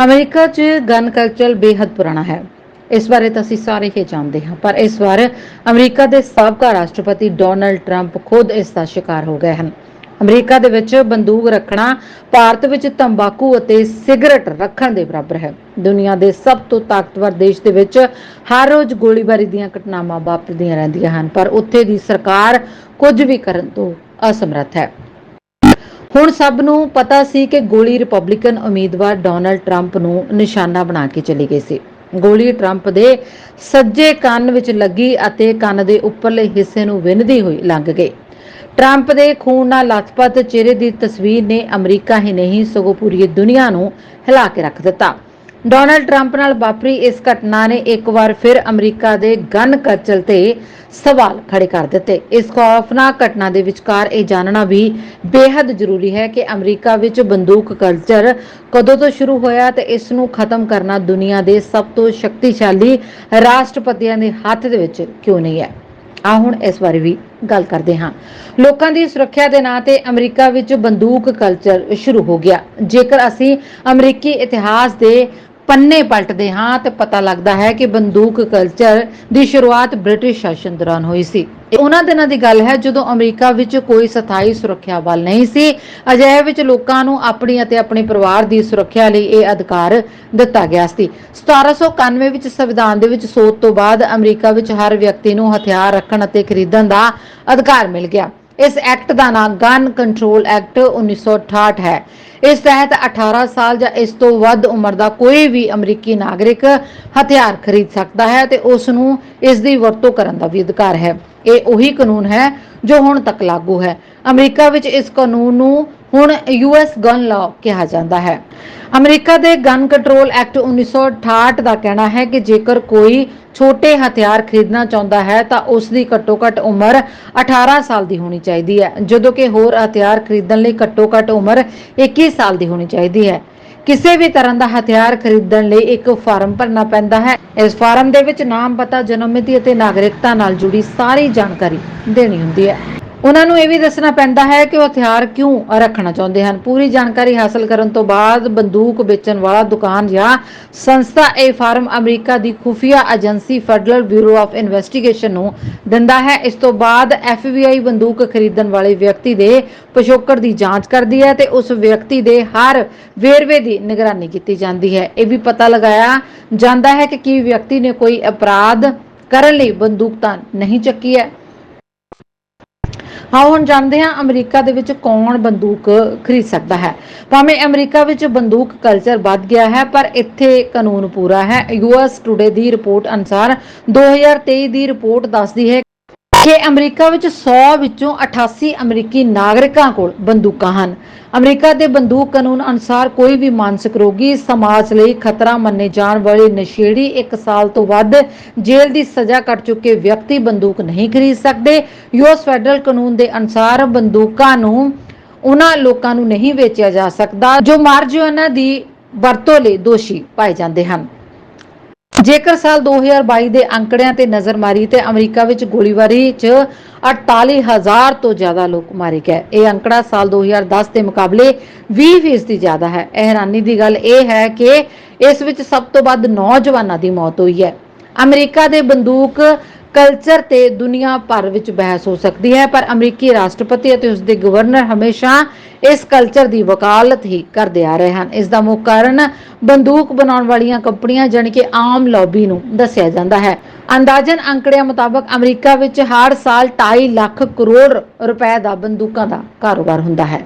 America 'ਚ gun culture ਬੇहद ਪੁਰਾਣਾ ਹੈ। ਇਸ ਬਾਰੇ ਤਾਂ ਅਸੀਂ ਸਾਰੇ ਹੀ ਜਾਣਦੇ ਹਾਂ, ਪਰ ਇਸ ਵਾਰ ਅਮਰੀਕਾ ਦੇ ਸਾਬਕਾ ਰਾਸ਼ਟਰਪਤੀ ਡੋਨਲਡ ਟਰੰਪ ਖੁਦ ਇਸ ਦਾ ਸ਼ਿਕਾਰ ਹੋ ਗਏ ਹਨ। ਅਮਰੀਕਾ ਦੇ ਵਿੱਚ ਬੰਦੂਕ ਰੱਖਣਾ ਭਾਰਤ ਵਿੱਚ ਤੰਬਾਕੂ ਅਤੇ ਸਿਗਰਟ ਰੱਖਣ ਦੇ ਬਰਾਬਰ ਹੈ। ਦੁਨੀਆ ਦੇ ਸਭ ਤੋਂ ਤਾਕਤਵਰ ਦੇਸ਼ ਦੇ ਵਿੱਚ ਹਰ ਰੋਜ਼ ਗੋਲੀਬਾਰੀ ਦੀਆਂ ਘਟਨਾਵਾਂ ਵਾਪਰਦੀਆਂ ਰਹਿੰਦੀਆਂ ਹਨ, ਪਰ ਉੱਥੇ ਦੀ ਸਰਕਾਰ ਕੁਝ ਵੀ ਕਰਨ ਤੋਂ ਅਸਮਰੱਥ ਹੈ। ਹੁਣ ਸਭ ਨੂੰ ਪਤਾ ਸੀ ਕਿ ਗੋਲੀ ਰਿਪਬਲਿਕਨ ਉਮੀਦਵਾਰ ਡੋਨਲਡ ਟਰੰਪ ਨੂੰ ਨਿਸ਼ਾਨਾ ਬਣਾ ਕੇ ਚਲੀ ਗਈ ਸੀ। ਗੋਲੀ ਟਰੰਪ ਦੇ ਸੱਜੇ ਕੰਨ ਵਿੱਚ ਲੱਗੀ ਅਤੇ ਕੰਨ ਦੇ ਉੱਪਰਲੇ ਹਿੱਸੇ ਨੂੰ ਵਿੰਨਦੀ ਹੋਈ ਲੰਘ ਗਈ। ਟਰੰਪ ਦੇ ਖੂਨ ਨਾਲ ਲਥਪਥ ਚਿਹਰੇ ਦੀ ਤਸਵੀਰ ਨੇ ਅਮਰੀਕਾ ਹੀ ਨਹੀਂ, ਸਗੋਂ ਪੂਰੀ ਦੁਨੀਆ ਨੂੰ ਹਿਲਾ ਕੇ ਰੱਖ ਦਿੱਤਾ। ਡੋਨਲਡ ਟਰੰਪ ਨਾਲ ਵਾਪਰੀ ਇਸ ਘਟਨਾ ਨੇ ਇੱਕ ਵਾਰ ਫਿਰ ਅਮਰੀਕਾ ਦੇ ਗਨ ਕਲਚਰ ਤੇ ਸਵਾਲ ਖੜੇ ਕਰ ਦਿੱਤੇ। ਇਸ ਖੌਫਨਾਕ ਘਟਨਾ ਦੇ ਵਿਚਕਾਰ ਇਹ ਜਾਣਨਾ ਵੀ ਬੇहद ਜ਼ਰੂਰੀ ਹੈ ਕਿ ਅਮਰੀਕਾ ਵਿੱਚ ਬੰਦੂਕ ਕਲਚਰ ਕਦੋਂ ਤੋਂ ਸ਼ੁਰੂ ਹੋਇਆ ਤੇ ਇਸ ਨੂੰ ਖਤਮ ਕਰਨਾ ਦੁਨੀਆ ਦੇ ਸਭ ਤੋਂ ਸ਼ਕਤੀਸ਼ਾਲੀ ਰਾਸ਼ਟਰਪਤੀਆਂ ਦੇ ਹੱਥ ਦੇ ਵਿੱਚ ਕਿਉਂ ਨਹੀਂ ਹੈ? ਆ ਹੁਣ ਇਸ ਬਾਰੇ ਵੀ ਗੱਲ ਕਰਦੇ ਹਾਂ। ਲੋਕਾਂ ਦੀ ਸੁਰੱਖਿਆ ਦੇ ਨਾਂ ਤੇ ਅਮਰੀਕਾ ਵਿੱਚ ਬੰਦੂਕ ਕਲਚਰ ਸ਼ੁਰੂ ਹੋ ਗਿਆ। ਜੇਕਰ ਅਸੀਂ ਅਮਰੀਕੀ ਇਤਿਹਾਸ ਦੇ ਪੰਨੇ ਪਲਟਦੇ ਹਾਂ ਤੇ ਪਤਾ ਲੱਗਦਾ ਹੈ ਕਿ ਬੰਦੂਕ ਕਲਚਰ ਦੀ ਸ਼ੁਰੂਆਤ ਬ੍ਰਿਟਿਸ਼ ਸ਼ਾਸਨ ਦੌਰਾਨ ਹੋਈ ਸੀ। ਉਹਨਾਂ ਦਿਨਾਂ ਦੀ ਗੱਲ ਹੈ, ਜਦੋਂ ਅਮਰੀਕਾ ਵਿੱਚ ਕੋਈ ਸਥਾਈ ਸੁਰੱਖਿਆ ਬਲ ਨਹੀਂ ਸੀ, ਅਜਿਹੇ ਵਿੱਚ ਲੋਕਾਂ ਨੂੰ ਆਪਣੀ ਅਤੇ ਆਪਣੇ ਪਰਿਵਾਰ ਦੀ ਸੁਰੱਖਿਆ ਲਈ ਇਹ ਅਧਿਕਾਰ ਦਿੱਤਾ ਗਿਆ ਸੀ। 1791 ਵਿੱਚ ਸੰਵਿਧਾਨ ਦੇ ਵਿੱਚ ਸੋਧ ਤੋਂ ਬਾਅਦ ਅਮਰੀਕਾ ਵਿੱਚ ਹਰ ਵਿਅਕਤੀ ਨੂੰ ਹਥਿਆਰ ਰੱਖਣ ਅਤੇ ਖਰੀਦਣ ਦਾ ਅਧਿਕਾਰ ਮਿਲ ਗਿਆ। ਇਸ ਐਕਟ ਦਾ ਨਾਮ ਗਨ ਕੰਟਰੋਲ ਐਕਟ 1968 ਹੈ। ਇਸ ਤਹਿਤ 18 ਸਾਲ ਜਾਂ ਇਸ ਤੋਂ ਵੱਧ ਉਮਰ ਦਾ ਕੋਈ ਵੀ ਅਮਰੀਕੀ ਨਾਗਰਿਕ ਹਥਿਆਰ ਖਰੀਦ ਸਕਦਾ ਹੈ ਤੇ ਉਸ ਨੂੰ ਇਸ ਦੀ ਵਰਤੋਂ ਕਰਨ ਦਾ ਵੀ ਅਧਿਕਾਰ ਹੈ। ਇਹ ਉਹੀ ਕਾਨੂੰਨ ਹੈ ਜੋ ਹੁਣ ਤੱਕ ਲਾਗੂ ਹੈ। ਅਮਰੀਕਾ ਵਿੱਚ ਇਸ ਕਾਨੂੰਨ ਨੂੰ ਹੁਣ ਯੂਐਸ ਗਨ ਲਾਅ ਕਿਹਾ ਜਾਂਦਾ ਹੈ। ਅਮਰੀਕਾ ਦੇ ਗਨ ਕੰਟਰੋਲ ਐਕਟ 1968 ਦਾ ਕਹਿਣਾ ਹੈ ਕਿ ਜੇਕਰ ਕੋਈ ਛੋਟੇ ਹਥਿਆਰ ਖਰੀਦਣਾ ਚਾਹੁੰਦਾ ਹੈ ਤਾਂ ਉਸ ਦੀ ਘੱਟੋ-ਘੱਟ ਉਮਰ 18 ਸਾਲ ਦੀ ਹੋਣੀ ਚਾਹੀਦੀ ਹੈ, ਜਦੋਂ ਕਿ ਹੋਰ ਹਥਿਆਰ ਖਰੀਦਣ ਲਈ ਘੱਟੋ-ਘੱਟ ਉਮਰ 21 ਸਾਲ ਦੀ ਹੋਣੀ ਚਾਹੀਦੀ ਹੈ। ਕਿਸੇ ਵੀ ਤਰ੍ਹਾਂ ਦਾ ਹਥਿਆਰ ਖਰੀਦਣ ਲਈ ਇੱਕ ਫਾਰਮ ਭਰਨਾ ਪੈਂਦਾ ਹੈ। ਇਸ ਫਾਰਮ ਦੇ ਵਿੱਚ ਨਾਮ, ਪਤਾ, ਜਨਮ ਮਿਤੀ ਅਤੇ ਨਾਗਰਿਕਤਾ ਨਾਲ ਜੁੜੀ ਸਾਰੀ ਜਾਣਕਾਰੀ ਦੇਣੀ ਹੁੰਦੀ ਹੈ। ਉਹਨਾਂ ਨੂੰ ਇਹ ਵੀ ਦੱਸਣਾ ਪੈਂਦਾ ਹੈ ਕਿ ਉਹ ਹਥਿਆਰ ਕਿਉਂ ਰੱਖਣਾ ਚਾਹੁੰਦੇ ਹਨ? ਪੂਰੀ ਜਾਣਕਾਰੀ ਹਾਸਲ ਕਰਨ ਤੋਂ ਬਾਅਦ ਬੰਦੂਕ ਵੇਚਣ ਵਾਲਾ ਦੁਕਾਨ ਜਾਂ ਸੰਸਥਾ ਇਹ ਫਾਰਮ ਅਮਰੀਕਾ ਦੀ ਖੁਫੀਆ agency federal bureau of investigation ਨੂੰ ਦਿੰਦਾ ਹੈ। ਇਸ ਤੋਂ ਬਾਅਦ FBI ਬੰਦੂਕ ਖਰੀਦਣ ਵਾਲੇ ਵਿਅਕਤੀ ਦੇ ਪਿਛੋਕੜ ਦੀ ਜਾਂਚ ਕਰਦੀ ਹੈ ਤੇ ਉਸ ਵਿਅਕਤੀ ਦੇ ਹਰ ਵੇਰਵੇ ਦੀ ਨਿਗਰਾਨੀ ਕੀਤੀ ਜਾਂਦੀ ਹੈ। ਇਹ ਵੀ ਪਤਾ ਲਗਾਇਆ ਜਾਂਦਾ ਹੈ ਕਿ ਕੀ ਵਿਅਕਤੀ ਨੇ ਕੋਈ ਅਪਰਾਧ ਕਰਨ ਲਈ ਬੰਦੂਕ ਤਾਂ ਨਹੀਂ ਚੱਕੀ ਹੈ। ਹਾਂ, ਹੁਣ ਜਾਣਦੇ ਹਾਂ ਅਮਰੀਕਾ ਦੇ ਵਿੱਚ ਕੌਣ ਬੰਦੂਕ ਖਰੀਦ ਸਕਦਾ ਹੈ। ਭਾਵੇਂ ਅਮਰੀਕਾ ਵਿੱਚ ਬੰਦੂਕ ਕਲਚਰ ਵੱਧ ਗਿਆ ਹੈ, ਪਰ ਇੱਥੇ ਕਾਨੂੰਨ ਪੂਰਾ ਹੈ। ਯੂਐਸ ਟੁਡੇ ਦੀ ਰਿਪੋਰਟ ਅਨੁਸਾਰ 2023 ਦੀ ਰਿਪੋਰਟ ਦੱਸਦੀ ਹੈ ਕਿ ਅਮਰੀਕਾ ਵਿੱਚ 100 ਵਿੱਚੋਂ 88 ਅਮਰੀਕੀ ਨਾਗਰਿਕਾਂ ਕੋਲ ਬੰਦੂਕਾਂ ਹਨ। ਅਮਰੀਕਾ ਦੇ ਬੰਦੂਕ ਕਾਨੂੰਨ ਅਨੁਸਾਰ ਕੋਈ ਵੀ ਮਾਨਸਿਕ ਰੋਗੀ ਸਮਾਜ ਲਈ ਖਤਰਾ ਮੰਨੇ ਜਾਣ ਵਾਲੇ ਨਸ਼ੇੜੀ 1 ਸਾਲ ਤੋਂ ਵੱਧ ਜੇਲ੍ਹ ਦੀ ਸਜ਼ਾ ਕੱਟ ਚੁੱਕੇ ਵਿਅਕਤੀ ਬੰਦੂਕ ਨਹੀਂ ਖਰੀਦ ਸਕਦੇ। ਯੂਐਸ ਫੈਡਰਲ ਕਾਨੂੰਨ ਦੇ ਅਨੁਸਾਰ ਬੰਦੂਕਾਂ ਨੂੰ ਉਹਨਾਂ ਲੋਕਾਂ ਨੂੰ ਨਹੀਂ ਵੇਚਿਆ ਜਾ ਸਕਦਾ, ਜੋ ਮਾਰਜੁਆਨਾ ਦੀ ਵਰਤੋਂ ਲਈ ਦੋਸ਼ੀ ਪਾਏ ਜਾਂਦੇ ਹਨ। ਜੇਕਰ ਸਾਲ 2022 ਦੇ ਅੰਕੜਿਆਂ ਤੇ ਨਜ਼ਰ ਮਾਰੀ ਤੇ ਅਮਰੀਕਾ ਵਿੱਚ ਗੋਲੀਬਾਰੀ 'ਚ 48000 ਤੋਂ ਜ਼ਿਆਦਾ ਲੋਕ ਮਾਰੇ ਗਏ। ਇਹ ਅੰਕੜਾ ਸਾਲ 2010 ਦੇ ਮੁਕਾਬਲੇ 20% ਜ਼ਿਆਦਾ ਹੈ। ਹੈਰਾਨੀ ਦੀ ਗੱਲ ਇਹ ਹੈ ਕਿ ਇਸ ਵਿੱਚ ਸਭ ਤੋਂ ਵੱਧ ਨੌਜਵਾਨਾਂ ਦੀ ਮੌਤ ਹੋਈ ਹੈ। ਅਮਰੀਕਾ ਦੇ ਬੰਦੂਕ ਕਲਚਰ ਤੇ ਦੁਨੀਆ ਭਰ ਵਿੱਚ ਬਹਿਸ ਹੋ ਸਕਦੀ ਹੈ, ਪਰ ਅਮਰੀਕੀ ਰਾਸ਼ਟਰਪਤੀ ਅਤੇ ਉਸ ਦੇ ਗਵਰਨਰ ਹਮੇਸ਼ਾ ਇਸ ਕਲਚਰ ਦੀ ਵਕਾਲਤ ਹੀ ਕਰਦੇ ਆ ਰਹੇ ਹਨ। ਇਸ ਦਾ ਮੁੱਖ ਕਾਰਨ ਬੰਦੂਕ ਬਣਾਉਣ ਵਾਲੀਆਂ ਕੰਪਨੀਆਂ, ਜਾਣੀ ਕਿ ਆਮ ਲੌਬੀ ਨੂੰ ਦੱਸਿਆ ਜਾਂਦਾ ਹੈ। ਅੰਦਾਜ਼ਨ ਅੰਕੜਿਆਂ ਮੁਤਾਬਕ ਅਮਰੀਕਾ ਵਿੱਚ ਹਰ ਸਾਲ 2.5 ਲੱਖ ਕਰੋੜ ਰੁਪਏ ਦਾ ਬੰਦੂਕਾਂ ਦਾ ਕਾਰੋਬਾਰ ਹੁੰਦਾ ਹੈ।